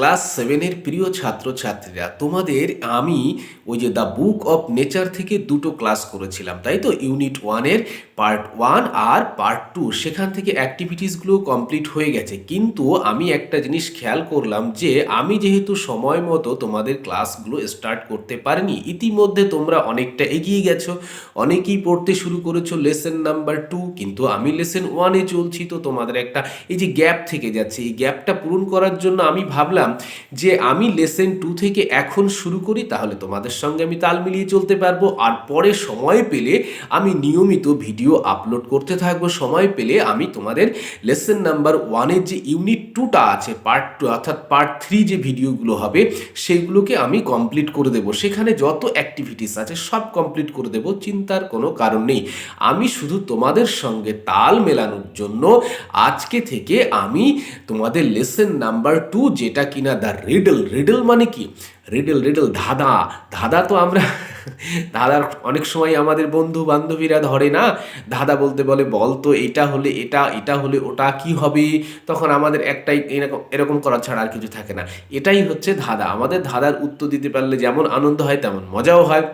Class সেভেনের প্রিয় ছাত্রছাত্রীরা, তোমাদের আমি ওই যে দ্য বুক অফ নেচার থেকে দুটো ক্লাস করেছিলাম, তাই তো? ইউনিট ওয়ানের পার্ট ওয়ান আর পার্ট টু সেখান থেকে অ্যাক্টিভিটিসগুলো কমপ্লিট হয়ে গেছে। কিন্তু আমি একটা জিনিস খেয়াল করলাম যে, আমি যেহেতু সময় মতো তোমাদের ক্লাসগুলো স্টার্ট করতে পারিনি, ইতিমধ্যে তোমরা অনেকটা এগিয়ে গেছো। অনেকেই পড়তে শুরু করেছ লেসন নাম্বার টু কিন্তু আমি লেসন ওয়ানে চলছি, তো তোমাদের একটা এই যে গ্যাপ থেকে যাচ্ছে, এই গ্যাপটা পূরণ করার জন্য আমি ভাবলাম যে আমি লেসেন টু থেকে এখন শুরু করি, তাহলে তোমাদের সঙ্গে আমি তাল মিলিয়ে চলতে পারব। আর পরে সময় পেলে আমি নিয়মিত ভিডিও আপলোড করতে থাকব। সময় পেলে আমি তোমাদের লেসেন নাম্বার ওয়ানের যে ইউনিট টুটা আছে পার্ট টু অর্থাৎ পার্ট থ্রি যে ভিডিওগুলো হবে সেগুলোকে আমি কমপ্লিট করে দেবো। সেখানে যত অ্যাক্টিভিটিস আছে, সব কমপ্লিট করে দেবো, চিন্তার কোনো কারণ নেই। আমি শুধু তোমাদের সঙ্গে তাল মেলানোর জন্য আজকে থেকে আমি তোমাদের লেসেন নাম্বার টু যেটা কিনা দ্য রিডল রিডল মানে কি? রিডল রিডল ধাঁধা। ধাঁধা তো আমরা, ধাঁধার অনেক সময় আমাদের বন্ধু বান্ধবীরা ধরে না, ধাঁধা বলতে বলে, বল তো, এটা হলে এটা এটা হলে ওটা কি হবে? তখন আমাদের একটাই এরকম এরকম করা ছাড়া আর কিছু থাকে না। এটাই হচ্ছে ধাঁধা। আমাদের ধাঁধার উত্তর দিতে পারলে যেমন আনন্দ হয়, তেমন মজাও হয়।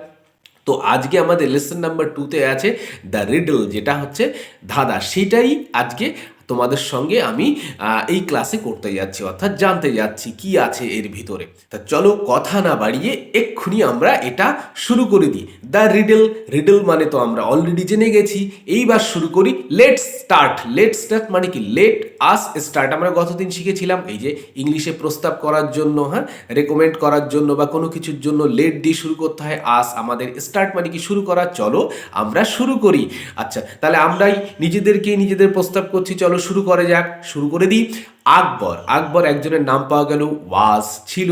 তো আজকে আমাদের লেসন নাম্বার টুতে আছে দ্য রিডল যেটা হচ্ছে ধাঁধা। সেটাই আজকে তোমাদের সঙ্গে আমি এই ক্লাসে করতে যাচ্ছি, অর্থাৎ জানতে যাচ্ছি কি আছে এর ভিতরে। তা চলো কথা না বাড়িয়ে এক্ষুনি আমরা এটা শুরু করে দিই। দ্য রিডল রিডল মানে তো আমরা অলরেডি জেনে গেছি। এইবার শুরু করি লেট স্টার্ট লেট স্টার্ট মানে কি? লেট আস স্টার্ট আমরা গতদিন শিখেছিলাম এই যে ইংলিশে প্রস্তাব করার জন্য হ্যাঁ? রেকমেন্ড করার জন্য বা কোনো কিছুর জন্য লেট দিয়ে শুরু করতে হয় আস আমাদের স্টার্ট মানে কি শুরু করা। চলো আমরা শুরু করি। আচ্ছা তাহলে আমরাই নিজেদেরকে নিজেদের প্রস্তাব করছি। চলো শুরু করে যাক, শুরু করে দিই। আকবর আকবর একজনের নাম পাওয়া গেল ওয়াজ। ছিল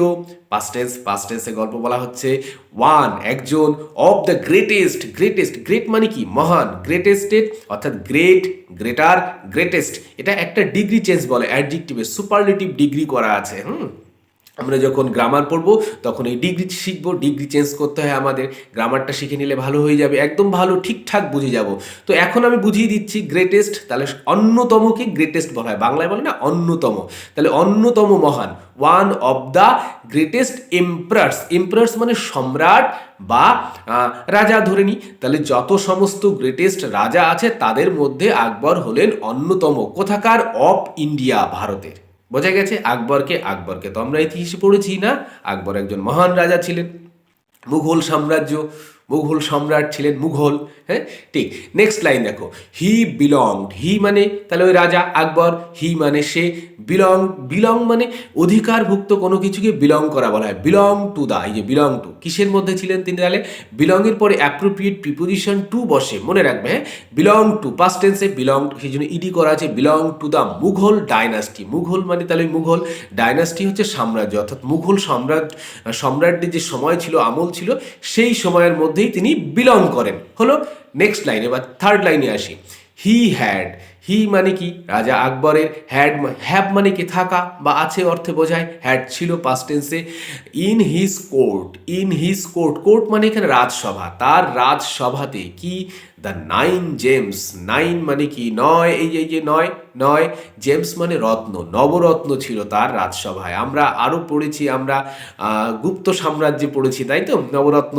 পাস্টেন্স পাস্টেন্সে গল্প বলা হচ্ছে ওয়ান, একজন of the greatest greatest great মানে কি? মহান গ্রেটেস্টেড অর্থাৎ গ্রেট গ্রেটার গ্রেটেস্ট এটা একটা ডিগ্রি চেঞ্জ বলে অ্যাডজেক্টিভে সুপারলেটিভ ডিগ্রি করা আছে, হুম? আমরা যখন গ্রামার পড়ব, তখন এই ডিগ্রি শিখব ডিগ্রি চেঞ্জ করতে হয় আমাদের গ্রামারটা শিখে নিলে ভালো হয়ে যাবে, একদম ভালো, ঠিকঠাক বুঝে যাব। তো এখন আমি বুঝিয়ে দিচ্ছি গ্রেটেস্ট তাহলে অন্যতমকে গ্রেটেস্ট বলা হয়? বাংলায় বলে না, অন্যতম। তাহলে অন্যতম মহান one of the greatest emperors emperors মানে সম্রাট বা রাজা ধরে নিই তাহলে যত সমস্ত গ্রেটেস্ট রাজা আছে, তাদের মধ্যে আকবর হলেন অন্যতম, কোথাকার? অফ ইন্ডিয়া ভারতের। বোঝা গেছে আকবরকে আকবরকে তো আমরা ইতিহাসে পড়েছি না। আকবর একজন মহান রাজা ছিলেন, মুঘল সাম্রাজ্য। মুঘল সম্রাট ছিলেন মুঘল হ্যাঁ? ঠিক। নেক্সট লাইন দেখো। হি বিলংড হি মানে তাহলে ওই রাজা আকবর হি মানে সে। বিলং বিলং মানে অধিকারভুক্ত কোনো কিছুকে বিলং করা বলা হয়। বিলং টু দা এই যে বিলং টু কিসের মধ্যে ছিলেন তিনি তাহলে? বিলংয়ের পরে অ্যাপ্রোপ্রিয়েট প্রিপোজিশন টু বসে, মনে রাখবে হ্যাঁ? বিলং টু পাস্ট টেন্সে বিলং সেই জন্য ইডি করা আছে belong to the Mughal dynasty Mughal মানে তাহলে মুঘল ডাইনাস্টি হচ্ছে সাম্রাজ্য। অর্থাৎ মুঘল সম্রাট, সম্রাটদের যে সময় ছিল, আমল ছিল, সেই সময়ের মধ্যেই তিনি বিলং করেন। হলো নেক্সট লাইনে বা থার্ড লাইনে আসি। হি হ্যাড হি মানে কি? রাজা আকবরের হ্যাড হ্যাভ মানে কি থাকা বা আছে অর্থে বোঝায়। হ্যাড ছিল পাস্টেন্সে in his court in his court court মানে এখানে রাজসভা। তার রাজসভাতে কি? দ্য নাইন জেমস নাইন মানে কি? নয়, এই এই যে, নয় নয় জেমস মানে রত্ন, নবরত্ন ছিল তার রাজসভায়। আমরা আরও পড়েছি, আমরা গুপ্ত সাম্রাজ্যে পড়েছি, তাই তো? নবরত্ন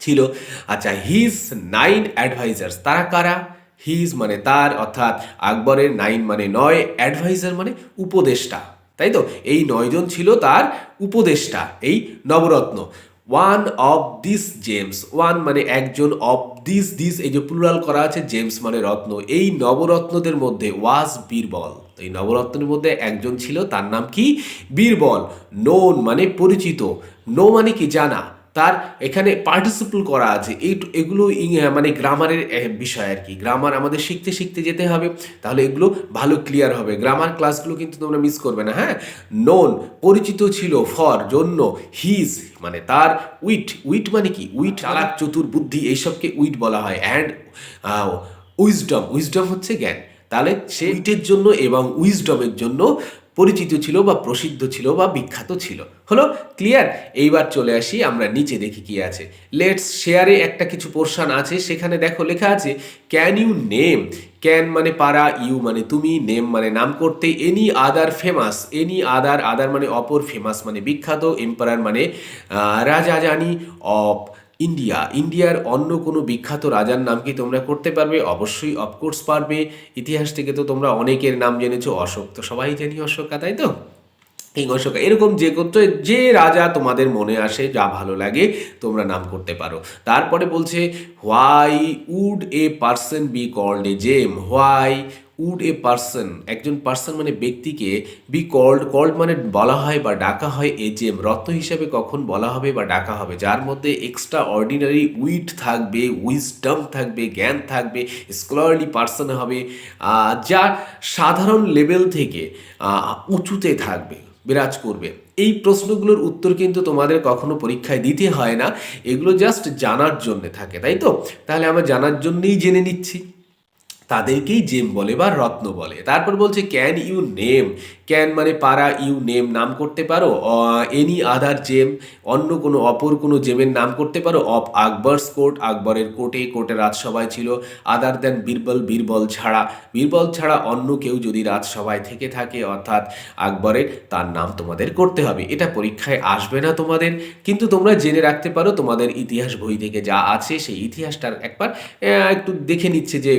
ছিল। আচ্ছা হিজ নাইন অ্যাডভাইজার্স তারা কারা? হিজ মানে তার, অর্থাৎ আকবরের নাইন মানে নয় অ্যাডভাইজার মানে উপদেষ্টা। তাই তো? এই নয়জন ছিল তার উপদেষ্টা, এই নবরত্ন। One of this gems one মানে একজন অফ দিস দিস এই যে প্লুরাল করা আছে জেমস মানে রত্ন। এই নবরত্নদের মধ্যে ওয়াজ বীরবল। তো এই নবরত্নের মধ্যে একজন ছিল, তার নাম কি? বীরবল। নোন মানে পরিচিত। নো মানে কি? জানা। তার এখানে পার্টিসিপল করা আছে। এই এগুলো মানে গ্রামারের বিষয় আর কি। গ্রামার আমাদের শিখতে শিখতে যেতে হবে তাহলে এগুলো ভালো ক্লিয়ার হবে। গ্রামার ক্লাসগুলো কিন্তু তোমরা মিস করবে না হ্যাঁ? নোন পরিচিত ছিল ফর জন্য হিজ মানে তার উইট উইট মানে কি? উইট চালাক চতুর বুদ্ধি এইসবকে উইট বলা হয়। অ্যান্ড উইজডম উইজডম হচ্ছে জ্ঞান। তাহলে সে উইটের জন্য এবং উইজডমের জন্য পরিচিত ছিল বা প্রসিদ্ধ ছিল বা বিখ্যাত ছিল। হলো, ক্লিয়ার? এইবার চলে আসি, আমরা নিচে দেখি কি আছে। লেটস শেয়ারে একটা কিছু পোর্শন আছে, সেখানে দেখো লেখা আছে ক্যান ইউ নেম ক্যান মানে পারা ইউ মানে তুমি নেম মানে নাম করতে any other famous any other other মানে অপর ফেমাস মানে বিখ্যাত এম্পারার মানে রাজা জানি অফ ইন্ডিয়া। ইন্ডিয়ার অন্য কোনো বিখ্যাত রাজার নাম কি তোমরা করতে পারবে? অবশ্যই অফকোর্স পারবে। ইতিহাস থেকে তো তোমরা অনেকের নাম জেনেছো, অশোক তো সবাই জানি অশোকা, তাই তো? কিং অশোকা, এরকম যে করতে যে রাজা তোমাদের মনে আসে, যা ভালো লাগে, তোমরা নাম করতে পারো। তারপরে বলছে, why would a person be called a gem? Why would a person, একজন পার্সন মানে ব্যক্তিকে বি কল্ড কল্ড মানে বলা হয় বা ডাকা হয় এ জেম রত্ন হিসাবে কখন বলা হবে বা ডাকা হবে। যার মধ্যে এক্সট্রা অর্ডিনারি উইট থাকবে উইজডম থাকবে, জ্ঞান থাকবে স্কলারলি পার্সন হবে যা সাধারণ লেভেল থেকে উঁচুতে থাকবে, বিরাজ করবে। এই প্রশ্নগুলোর উত্তর কিন্তু তোমাদের কখনো পরীক্ষায় দিতে হয় না। এগুলো জাস্ট জানার জন্যে থাকে, তাই তো? তাহলে আমরা জানার জন্যেই জেনে নিচ্ছি। তাদেরকেই জেম বলে বা রত্ন বলে। তারপর বলছে ক্যান ইউ নেম ক্যান মানে পারা ইউ নেম নাম করতে পারো। এনি আদার জেম অন্য কোনো অপর কোনো জেমের নাম করতে পারো। অফ আকবরস কোর্ট আকবরের কোর্টে কোর্টে রাজসভায় ছিল। আদার দেন বীরবল বীরবল ছাড়া। বীরবল ছাড়া অন্য কেউ যদি রাজসভায় থেকে থাকে, অর্থাৎ আকবরের, তার নাম তোমাদের করতে হবে। এটা পরীক্ষায় আসবে না তোমাদের। কিন্তু তোমরা জেনে রাখতে পারো, তোমাদের ইতিহাস বই থেকে যা আছে, সেই ইতিহাসটার একবার একটু দেখে নিচ্ছে যে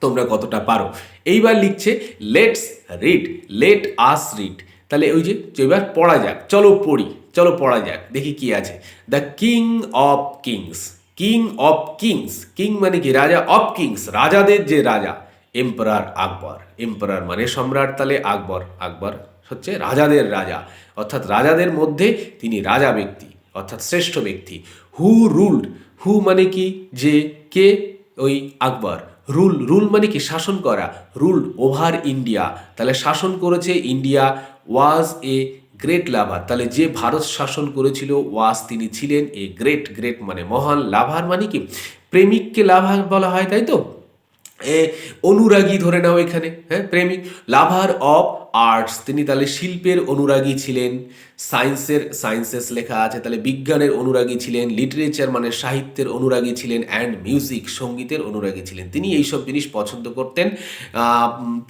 তোমরা কতটা পারো। এইবার লিখছে let's read let us read তাহলে ওই যে এবার পড়া যাক, চলো পড়ি, চলো পড়া যাক, দেখি কি আছে। The king of kings king of kings king মানে কি, রাজা অফ কিংস রাজাদের যে রাজা এম্পারার আকবর এম্পারার মানে সম্রাট, তাহলে আকবর আকবর হচ্ছে রাজাদের রাজা, অর্থাৎ রাজাদের মধ্যে তিনি রাজা ব্যক্তি, অর্থাৎ শ্রেষ্ঠ ব্যক্তি। হু রুলড হু মানে কি, যে, কে ওই আকবর। রুল রুল মানে কি? শাসন করা। Rule, over India. তাহলে শাসন করেছে India, was a great lover. তাহলে যে ভারত শাসন করেছিল, ওয়াজ তিনি ছিলেন এ গ্রেট গ্রেট মানে মহান লাভার মানে কি? প্রেমিককে লাভার বলা হয়, তাই তো? এ, অনুরাগী ধরে নাও এখানে হ্যাঁ প্রেমিক। লাভার অফ আর্টস তিনি তাহলে শিল্পের অনুরাগী ছিলেন সায়েন্সের সায়েন্সেস লেখা আছে, তাহলে বিজ্ঞানের অনুরাগী ছিলেন লিটারেচার মানে সাহিত্যের অনুরাগী ছিলেন অ্যান্ড মিউজিক সঙ্গীতের অনুরাগী ছিলেন। তিনি এইসব জিনিস পছন্দ করতেন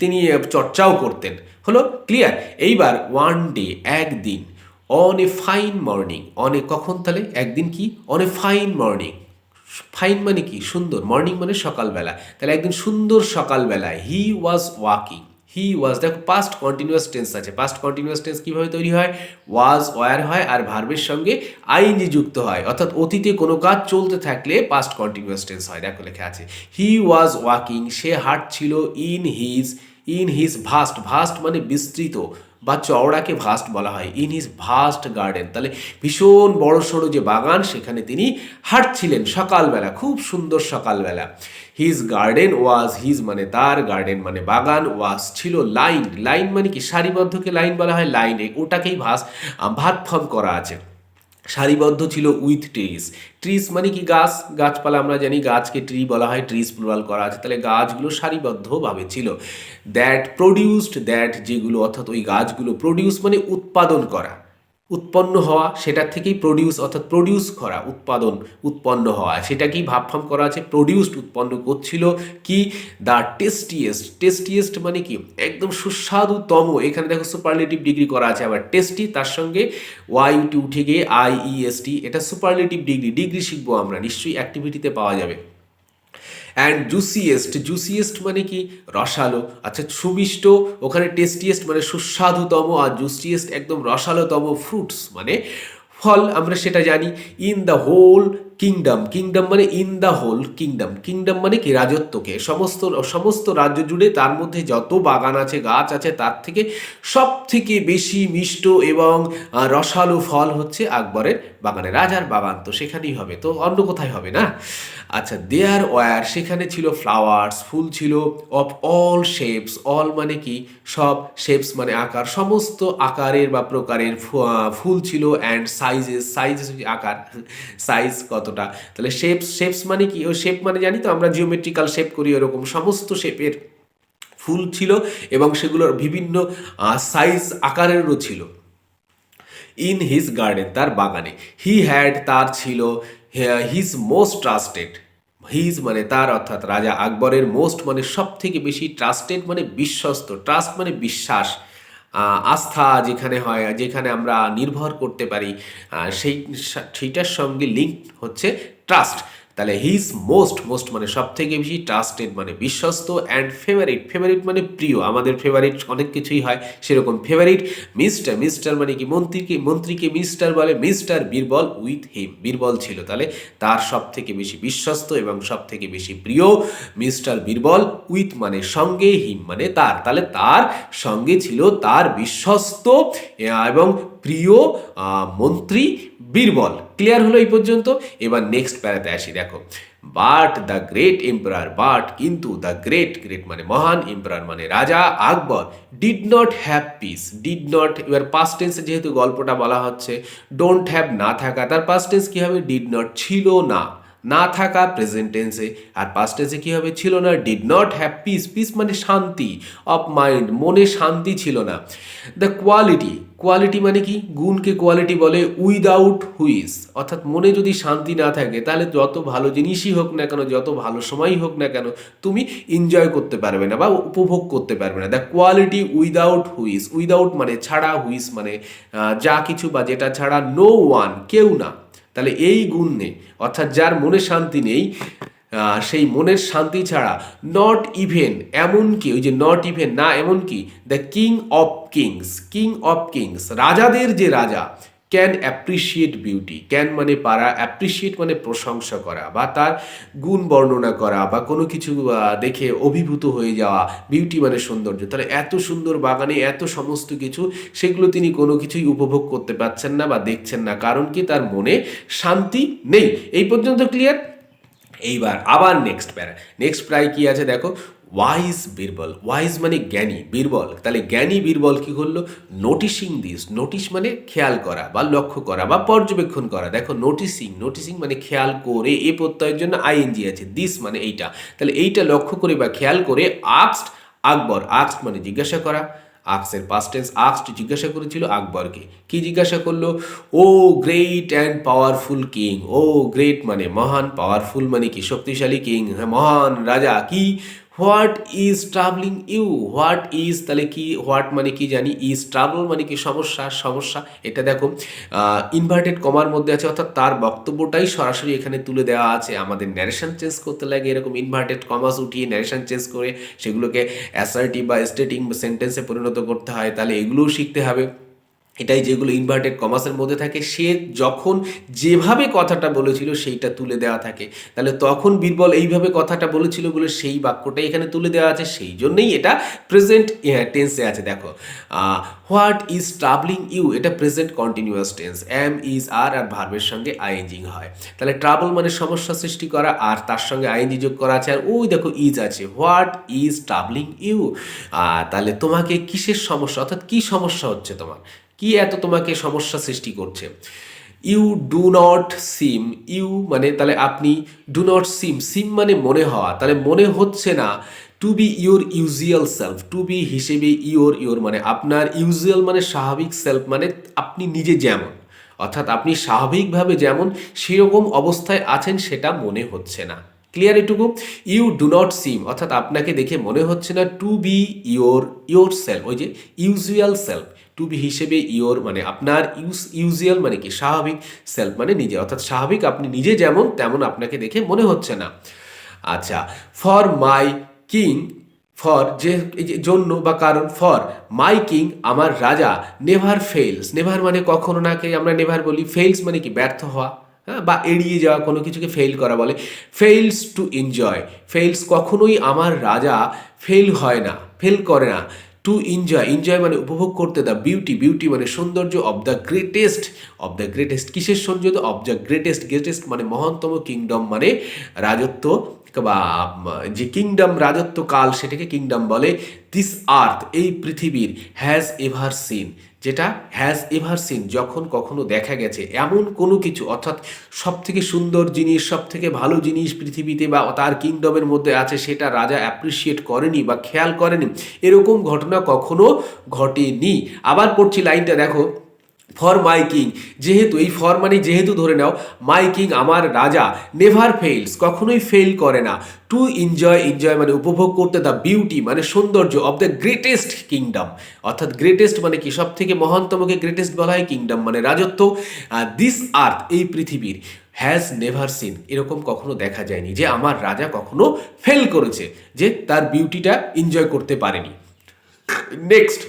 তিনি চর্চাও করতেন। হলো ক্লিয়ার এইবার ওয়ান ডে একদিন on a fine morning on কখন তাহলে? একদিন কি? On a fine morning fine মানে কি? সুন্দর। মর্নিং মানে সকালবেলা। তাহলে একদিন সুন্দর সকালবেলায় হি ওয়াজ ওয়াকিং হি ওয়াজ দেখো পাস্ট কন্টিনিউয়াস টেন্স আছে। পাস্ট কন্টিনিউয়াস টেন্স কীভাবে তৈরি হয়? ওয়াজ ওয়ার হয় আর ভার্বের সঙ্গে আইনি যুক্ত হয়। অর্থাৎ অতীতে কোনো কাজ চলতে থাকলে পাস্ট কন্টিনিউয়াস টেন্স হয়। দেখো, লেখা আছে। হি ওয়াজ ওয়াকিং সে হাঁটছিল in his in his vast vast মানে বিস্তৃত। বা চওড়াকে ভাস্ট বলা হয়। ইন হিজ ভাস্ট গার্ডেন তাহলে ভীষণ বড় সড়ো যে বাগান, সেখানে তিনি হাঁটছিলেন সকালবেলা, খুব সুন্দর সকালবেলা। হিজ গার্ডেন ওয়াজ হিজ মানে তার গার্ডেন মানে বাগান ওয়াজ ছিল লাইন লাইন মানে কি? সারিবদ্ধকে লাইন বলা হয় লাইনে ওটাকেই ভাস ভাত ফর্ম করা আছে। সারিবদ্ধ ছিল উইথ ট্রিজ ট্রিজ মানে কি গাছ? গাছপালা আমরা জানি, গাছকে ট্রি বলা হয় ট্রিজ প্লুরাল করা আছে। তাহলে গাছগুলো সারিবদ্ধভাবে ছিল। দ্যাট প্রডিউসড দ্যাট যেগুলো, অর্থাৎ ওই গাছগুলো প্রডিউস মানে উৎপাদন করা। উৎপন্ন হওয়া সেটার থেকেই প্রডিউস অর্থাৎ প্রডিউস করা, উৎপাদন উৎপন্ন হওয়া। সেটাকেই ভাবফাম করা আছে? প্রডিউসড উৎপন্ন করছিল কি? দ্য টেস্টিয়েস্ট টেস্টিয়েস্ট মানে কি? একদম সুস্বাদুতম এখানে দেখো সুপারলেটিভ ডিগ্রি করা আছে, আবার টেস্টি তার সঙ্গে ওয়াইটি উঠে গিয়ে আই ই এটা সুপারলেটিভ ডিগ্রি ডিগ্রি শিখব আমরা, নিশ্চয়ই অ্যাক্টিভিটিতে পাওয়া যাবে। অ্যান্ড জুসিয়েস্ট জুসিয়েস্ট মানে কি? রসালো। আচ্ছা সুমিষ্ট ওখানে টেস্টিয়েস্ট মানে সুস্বাদুতম, আর জুসিয়েস্ট একদম রসালোতম ফ্রুটস মানে ফল, আমরা সেটা জানি in the whole kingdom kingdom মানে in the whole kingdom kingdom মানে কি? রাজত্বকে। সমস্ত সমস্ত রাজ্য জুড়ে তার মধ্যে যত বাগান আছে, গাছ আছে, তার থেকে সব থেকে বেশি মিষ্ট এবং রসালো ফল হচ্ছে আকবরের বাগানে রাজার বাগান। তো সেখানেই হবে। তো অন্য কোথায় হবে না? আচ্ছা দেয়ার ওয়ার সেখানে ছিল ফ্লাওয়ার্স ফুল ছিল অফ অল শেপস অল মানে কি? সব শেপস মানে আকার, সমস্ত আকারের বা প্রকারের ফুল ছিল অ্যান্ড সাইজেস সাইজ আকার সাইজ কতটা? তাহলে শেপস শেপস মানে কি? ও শেপ মানে জানি তো, আমরা জিওমেট্রিক্যাল শেপ করি ওরকম, সমস্ত শেপের ফুল ছিল এবং সেগুলোর বিভিন্ন সাইজ আকারেরও ছিল। ইন হিজ গার্ডেন তার বাগানে হি হ্যাড তার ছিল হিজ মোস্ট ট্রাস্টেড হিজ মানে তার অর্থাৎ রাজা আকবরের মোস্ট মানে সব থেকে বেশি ট্রাস্টেড মানে বিশ্বস্ত ট্রাস্ট মানে বিশ্বাস আস্থা যেখানে হয়, যেখানে আমরা নির্ভর করতে পারি সেই, সেইটার সঙ্গে লিঙ্ক হচ্ছে ট্রাস্ট তাহলে হিজ মোস্ট মোস্ট মানে সব থেকে বেশি ট্রাস্টেড মানে বিশ্বস্ত অ্যান্ড ফেভারিট ফেভারিট মানে প্রিয়, আমাদের ফেভারিট অনেক কিছুই হয় সেরকম ফেভারিট মিস্টার মিস্টার মানে কি মন্ত্রীকে মন্ত্রীকে মিস্টার বলে mister Birbal with him Birbal ছিল। তাহলে তার সব থেকে বেশি বিশ্বস্ত এবং সব থেকে বেশি প্রিয় মিস্টার বীরবল উইথ মানে সঙ্গে হিম মানে তার। তাহলে তার সঙ্গে ছিল তার বিশ্বস্ত এবং প্রিয় মন্ত্রী বীরবল। ক্লিয়ার হলো এই পর্যন্ত। এবার নেক্সট প্যারাতে আসি, দেখো। But the great emperor but কিন্তু দ্য গ্রেট গ্রেট মানে মহান এম্পারার মানে রাজা Akbar did not have peace did not এবার পাস্ট টেন্সে যেহেতু গল্পটা বলা হচ্ছে ডোন্ট হ্যাভ না থাকা, তার পাস্ট টেন্স কী হবে? ডিড নট ছিল না। না থাকা প্রেজেন্ট টেন্সে আর পাস্ট টেন্সে কী হবে? ছিল না did not have peace peace মানে শান্তি অফ মাইন্ড মনে শান্তি ছিল না। দ্য কোয়ালিটি কোয়ালিটি মানে কি? গুণকে কোয়ালিটি বলে উইদাউট হুইস অর্থাৎ মনে যদি শান্তি না থাকে, তাহলে যত ভালো জিনিসই হোক না কেন, যত ভালো সময়ই হোক না কেন, তুমি এনজয় করতে পারবে না বা উপভোগ করতে পারবে না। The quality without which without মানে ছাড়া হুইস মানে যা কিছু বা যেটা ছাড়া নো ওয়ান কেউ না। তাহলে এই গুণ নেই। অর্থাৎ যার মনে শান্তি নেই সেই মনের শান্তি ছাড়া নট ইভেন এমনকি, ওই যে নট ইভেন না এমনকি the king of kings king of kings রাজাদের যে রাজা ক্যান অ্যাপ্রিসিয়েট বিউটি ক্যান মানে পারা অ্যাপ্রিসিয়েট মানে প্রশংসা করা, বা তার গুণ বর্ণনা করা, বা কোনো কিছু দেখে অভিভূত হয়ে যাওয়া বিউটি মানে সৌন্দর্য। তাহলে এত সুন্দর বাগানে এত সমস্ত কিছু, সেগুলো তিনি কোনো কিছুই উপভোগ করতে পারছেন না বা দেখছেন না, কারণ কি তার মনে শান্তি নেই। এই পর্যন্ত ক্লিয়ার এইবার আবার নেক্সট প্যারা। নেক্সট প্রায় কি আছে দেখো? ওয়াইজ বীরবল ওয়াইজ মানে জ্ঞানী বীরবল তাহলে জ্ঞানী বীরবল কী করল নোটিসিং দিস নোটিস মানে খেয়াল করা বা লক্ষ্য করা বা পর্যবেক্ষণ করা। দেখো নোটিসিং নোটিসিং মানে খেয়াল করে, এ প্রত্যয়ের জন্য আইএনজি আছে। দিস মানে এইটা। তাহলে এইটা লক্ষ্য করে বা খেয়াল করে আক্সড আকবর। আক্সড মানে জিজ্ঞাসা করা। আক্সের পাস্টেন্স আকস জিজ্ঞাসা করেছিল আকবরকে। কি জিজ্ঞাসা করল? O great and powerful king O great মানে মহান পাওয়ারফুল মানে কি? শক্তিশালী কিং হ্যাঁ মহান রাজা, কি? What is troubling you? What is, তাহলে কি, হোয়াট মানে কি জানি? ইজ ট্রাভেল মানে কি? সমস্যা সমস্যা, এটা দেখো। ইনভার্টেড কমার মধ্যে আছে, অর্থাৎ তার বক্তব্যটাই সরাসরি এখানে তুলে দেওয়া আছে। আমাদের ন্যারেশন চেঞ্জ করতে লাগে, এরকম ইনভার্টেড কমাস উঠিয়ে ন্যারেশন চেঞ্জ করে সেগুলোকে অ্যাসার্টিভ বা স্টেটিং বা সেন্টেন্সে পরিণত করতে হয়। তাহলে এগুলোও শিখতে হবে। এটাই যেগুলো ইনভার্টেড কমার্সের মধ্যে থাকে, সে যখন যেভাবে কথাটা বলেছিল সেইটা তুলে দেওয়া থাকে। তাহলে তখন বীরবল এইভাবে কথাটা বলেছিল বলে সেই বাক্যটাই এখানে তুলে দেওয়া আছে, সেই জন্যই এটা প্রেজেন্ট টেন্সে আছে। দেখো হোয়াট ইজ ট্রাভেলিং ইউ এটা present continuous tense am is are are ভার্বের সঙ্গে আইএনজিং হয়। তাহলে ট্রাভেল মানে সমস্যা সৃষ্টি করা, আর তার সঙ্গে আইএনজি যোগ করা আছে। আর ওই দেখো ইজ আছে। হোয়াট ইজ ট্রাভেলিং ইউ তাহলে তোমাকে কিসের সমস্যা? অর্থাৎ কী সমস্যা হচ্ছে তোমার? কি এত তোমাকে সমস্যা সৃষ্টি করছে? You do not seem you মানে তাহলে আপনি ডু নট সিম সিম মানে মনে হওয়া। তাহলে মনে হচ্ছে না to be your usual self to be হিসেবে ইওর ইওর মানে আপনার ইউজুয়াল মানে স্বাভাবিক সেলফ মানে আপনি নিজে যেমন। অর্থাৎ আপনি স্বাভাবিকভাবে যেমন, সেরকম অবস্থায় আছেন সেটা মনে হচ্ছে না। ক্লিয়ার এটুকু? ইউ ডু নট সিম অর্থাৎ আপনাকে দেখে মনে হচ্ছে না to be your your self ওই যে ইউজুয়াল সেলফ টু বি হিসেবে ইওর মানে আপনার ইউস ইউজুয়াল মানে কি? স্বাভাবিক সেলফ মানে নিজে। অর্থাৎ স্বাভাবিক আপনি নিজে যেমন, তেমন আপনাকে দেখে মনে হচ্ছে না। আচ্ছা ফর মাই কিং ফর যে জন্য বা কারণ ফর মাই কিং আমার রাজা নেভার ফেলস নেভার মানে কখনো নাকে আমরা নেভার বলি। ফেলস মানে কি? ব্যর্থ হওয়া হ্যাঁ বা এড়িয়ে যাওয়া, কোনো কিছুকে ফেল করা বলে। ফেলস টু এনজয় ফেলস কখনোই আমার রাজা ফেল হয় না ফেল করে না। টু এনজয় এনজয় মানে উপভোগ করতে দ্য বিউটি বিউটি মানে সৌন্দর্য of the greatest of the greatest কিসের সৌন্দর্য? অব দ্য গ্রেটেস্ট গ্রেটেস্ট মানে মহানতম কিংডম মানে রাজত্ব। বা, যে কিংডম রাজত্বকাল সেটাকে কিংডম বলে দিস আর্থ এই পৃথিবীর হ্যাজ এভার সিন যেটা হ্যাজ এভার সিন যখন কখনো দেখা গেছে। এমন কোনো কিছু, অর্থাৎ সব থেকে সুন্দর জিনিস সব থেকে ভালো জিনিস পৃথিবীতে বা তার কিংডমের মধ্যে আছে, সেটা রাজা অ্যাপ্রিসিয়েট করেনি বা খেয়াল করেনি। এরকম ঘটনা কখনো ঘটেনি। আবার পড়ছি লাইনটা, দেখো। ফর মাই কিং যেহেতু, এই ফর মানে যেহেতু ধরে নাও মাই কিং আমার রাজা নেভার ফেইলস কখনোই ফেল করে না। টু এনজয় এনজয় মানে উপভোগ করতে দ্য বিউটি মানে সৌন্দর্য অফ দ্য গ্রেটেস্ট কিংডম অর্থাৎ গ্রেটেস্ট মানে কি? সব থেকে মহানতমকে গ্রেটেস্ট বলা হয় কিংডম মানে রাজত্ব। দিস আর্থ এই পৃথিবীর হ্যাজ নেভার সিন এরকম কখনো দেখা যায়নি যে আমার রাজা কখনো ফেল করেছে, যে তার বিউটিটা এনজয় করতে পারেনি। নেক্সট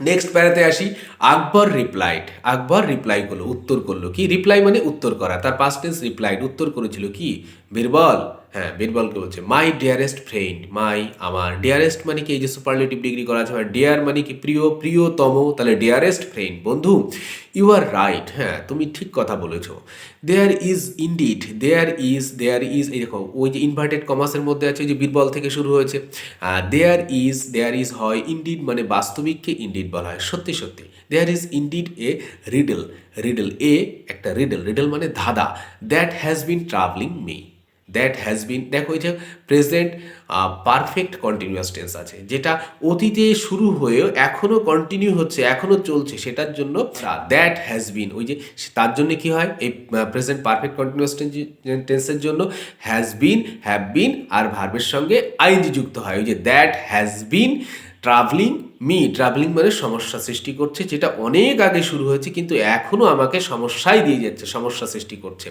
নেক্সট প্যারাতে আসি। আকবর রিপ্লাইড আকবর রিপ্লাই করল, উত্তর করল কি? রিপ্লাই মানে উত্তর করা। তার পাস্ট টেন্স রিপ্লাইড উত্তর করেছিল কি? বীরবল? হ্যাঁ বীরবলকে বলছে। মাই ডিয়ারেস্ট ফ্রেন্ড মাই আমার। ডিয়ারেস্ট মানে কি? এই যে সুপারলেটিভ ডিগ্রি করা আছে ডিয়ার মানে কি? প্রিয়, প্রিয়তম, তাহলে ডিয়ারেস্ট ফ্রেন্ড বন্ধু ইউ আর রাইট হ্যাঁ তুমি ঠিক কথা বলেছ। There is indeed there is there is এই দেখো, ওই যে ইনভার্টেড কমার্সের মধ্যে আছে যে বীরবল থেকে শুরু হয়েছে। দেয়ার ইজ দেয়ার ইজ হয় ইন্ডিড মানে বাস্তবিককে ইন্ডিড বলা হয়। সত্যি সত্যি। There is indeed a riddle riddle a একটা রিডল রিডল মানে ধাঁধা। That has been troubling me that has been দেখো এই যে প্রেজেন্ট পারফেক্ট কন্টিনিউয়াস টেন্স আছে, যেটা অতীতে শুরু হয়েও এখনও কন্টিনিউ হচ্ছে এখনও চলছে, সেটার জন্য দ্যাট হ্যাজ বিন ওই যে তার জন্য কি হয়? এই প্রেজেন্ট পারফেক্ট কন্টিনিউয়াস টেন্সের জন্য হ্যাজ বিন হ্যাভ বিন আর ভার্বের সঙ্গে আইনজি যুক্ত হয়, ওই যে that has been troubling me troubling মানে সমস্যা সৃষ্টি করছে, যেটা অনেক আগে শুরু হয়েছে, কিন্তু এখনও আমাকে সমস্যাই দিয়ে যাচ্ছে, সমস্যা সৃষ্টি করছে।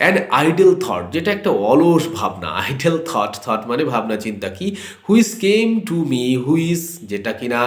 অ্যান্ড আইডেল থট যেটা একটা অলস ভাবনা আইডেল থট থট মানে ভাবনা, চিন্তা কি? হুইস কেম টু মি হুইস যেটা কিনা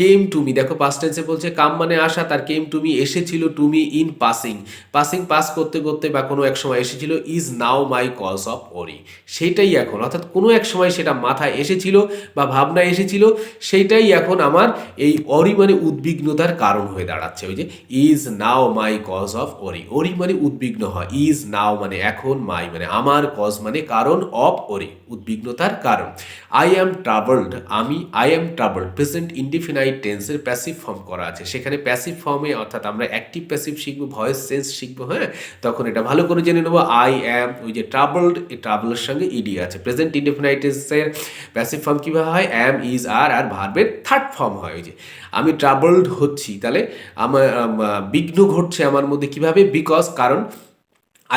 কেম টু মি দেখো পাস্ট টেন্সে বলছে, কাম মানে আসা, তার কেম টু মি এসেছিল to me in passing passing pass করতে করতে বা কোনো এক সময় এসেছিল is now my cause of worry সেটাই এখন, অর্থাৎ কোনো এক সময় সেটা মাথায় এসেছিল বা ভাবনা এসেছিল, সেইটাই এখন আমার এই অরি মানে উদ্বিগ্নতার কারণ হয়ে দাঁড়াচ্ছে। ওই যে is now my cause of worry worry মানে উদ্বিগ্ন হয় ইজ নাও মানে এখন মাই মানে আমার কজ মানে কারণ অফ ওরি উদ্বিগ্নতার কারণ। আই অ্যাম ট্রাভেলড আমি I am travelled present indefinite টেন্সের প্যাসিভ ফর্ম করা আছে। সেখানে প্যাসিভ ফর্মে অর্থাৎ আমরা অ্যাক্টিভ প্যাসিভ শিখব ভয়েস সেন্স শিখব হ্যাঁ? তখন এটা ভালো করে জেনে নেব। আই অ্যাম ওই যে ট্রাভেলড এই ট্রাভেলের সঙ্গে ইডি আছে। প্রেজেন্ট ইনডিফিনাইট টেন্সের প্যাসিভ ফর্ম কীভাবে হয়? অ্যাম ইজ আর আর ভার্বের থার্ড ফর্ম হয় ওই যে। আমি ট্রাভেলড হচ্ছি, তাহলে আমার বিঘ্ন ঘটছে আমার মধ্যে কীভাবে? বিকজ কারণ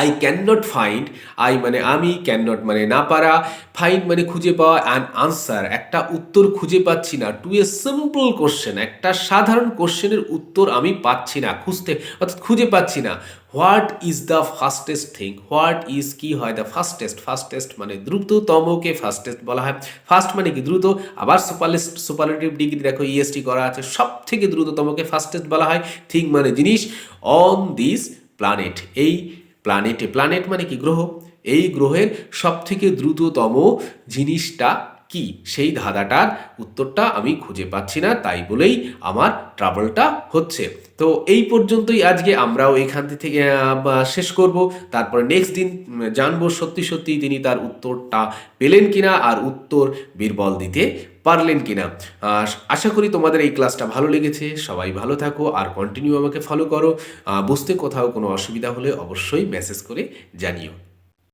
I can not find I মানে আমি ক্যান নট মানে না পারা ফাইন্ড মানে খুঁজে পাওয়া অ্যান আনসার একটা উত্তর খুঁজে পাচ্ছি না। টু এ সিম্পল কোশ্চেন একটা সাধারণ কোশ্চেনের উত্তর আমি পাচ্ছি না, খুঁজতে অর্থাৎ খুঁজে পাচ্ছি না। What is the fastest thing what is কি হয়? দ্য ফাস্টেস্ট ফাস্টেস্ট মানে দ্রুততমকে ফাস্টেস্ট বলা হয়। ফাস্ট মানে কি? দ্রুত, আবার সুপারলিস্ট সুপারলেটিভ ডিগ্রি দেখো ইএসটি করা আছে। সব থেকে দ্রুততমকে ফাস্টেস্ট বলা হয়। থিং মানে জিনিস অন দিস প্ল্যানেট এই প্ল্যানেটে প্ল্যানেট মানে কি গ্রহ? এই গ্রহের সব থেকে দ্রুততম জিনিসটা কি? সেই ধাঁধাটার উত্তরটা আমি খুঁজে পাচ্ছি না, তাই বলেই আমার ট্রাভেলটা হচ্ছে। তো এই পর্যন্তই আজকে আমরাও এখান থেকে শেষ করব। তারপরে নেক্সট দিন জানব সত্যি সত্যি তিনি তার উত্তরটা পেলেন কিনা, আর উত্তর বীরবল দিতে পারলেন কিনা? আশা করি তোমাদের এই ক্লাসটা ভালো লেগেছে। সবাই ভালো থাকো আর কন্টিনিউ আমাকে ফলো করো। বুঝতে কোথাও কোনো অসুবিধা হলে অবশ্যই মেসেজ করে জানিও।